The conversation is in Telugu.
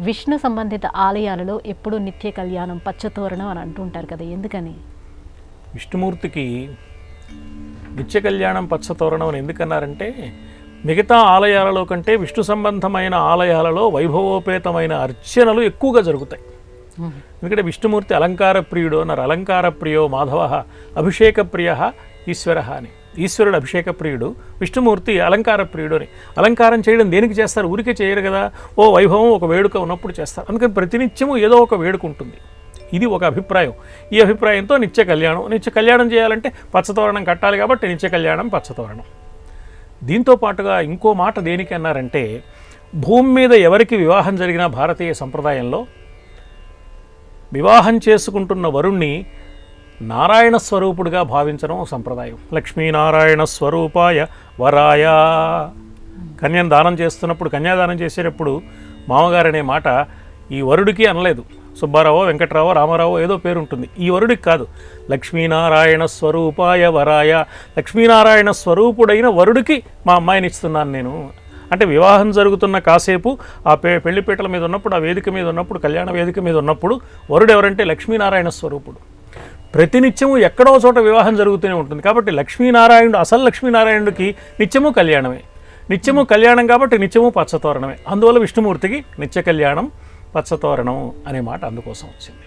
విష్ణు సంబంధిత ఆలయాలలో ఎప్పుడు నిత్య కళ్యాణం పచ్చతోరణం అని అంటుంటారు కదా ఎందుకని? విష్ణుమూర్తికి నిత్య కళ్యాణం పచ్చతోరణం అని ఎందుకన్నారంటే మిగతా ఆలయాలలో కంటే విష్ణు సంబంధమైన ఆలయాలలో వైభవోపేతమైన అర్చనలు ఎక్కువగా జరుగుతాయి. ఎందుకంటే విష్ణుమూర్తి అలంకార ప్రియుడు అన్నారు. అలంకార ప్రియో మాధవ అభిషేక ప్రియ ఈశ్వర అని. ఈశ్వరుడు అభిషేక ప్రియుడు విష్ణుమూర్తి అలంకార ప్రియుడు అని. అలంకారం చేయడం దేనికి చేస్తారు? ఊరికే చేయరు కదా. ఓ వైభవం ఒక వేడుక ఉన్నప్పుడు చేస్తారు. అందుకని ప్రతినిత్యము ఏదో ఒక వేడుక ఉంటుంది. ఇది ఒక అభిప్రాయం. ఈ అభిప్రాయంతో నిత్య కళ్యాణం. నిత్య కళ్యాణం చేయాలంటే పచ్చతోరణం కట్టాలి కాబట్టి నిత్య కళ్యాణం పచ్చతోరణం. దీంతో పాటుగా ఇంకో మాట దేనికి అన్నారంటే భూమి మీద ఎవరికి వివాహం జరిగిన భారతీయ సంప్రదాయంలో వివాహం చేసుకుంటున్న వరుణ్ణి నారాయణ స్వరూపుడుగా భావించడం సంప్రదాయం. లక్ష్మీనారాయణ స్వరూపాయ వరాయ. కన్యను దానం చేస్తున్నప్పుడు కన్యాదానం చేసేటప్పుడు మామగారు అనే మాట ఈ వరుడికి అనలేదు. సుబ్బారావు వెంకట్రావు రామారావు ఏదో పేరు ఉంటుంది ఈ వరుడికి కాదు. లక్ష్మీనారాయణ స్వరూపాయ వరాయ. లక్ష్మీనారాయణ స్వరూపుడైన వరుడికి మా అమ్మాయిని ఇస్తున్నాను నేను. అంటే వివాహం జరుగుతున్న కాసేపు ఆ పె పెళ్ళిపీటల మీద ఉన్నప్పుడు ఆ వేదిక మీద ఉన్నప్పుడు కళ్యాణ వేదిక మీద ఉన్నప్పుడు వరుడు ఎవరంటే లక్ష్మీనారాయణ స్వరూపుడు. ప్రతినిత్యము ఎక్కడో చోట వివాహం జరుగుతూనే ఉంటుంది. కాబట్టి లక్ష్మీనారాయణుడు అసలు లక్ష్మీనారాయణుడికి నిత్యము కళ్యాణమే. నిత్యము కళ్యాణం కాబట్టి నిత్యము పచ్చతోరణమే. అందువల్ల విష్ణుమూర్తికి నిత్య కళ్యాణం పచ్చతోరణం అనే మాట అందుకోసం వచ్చింది.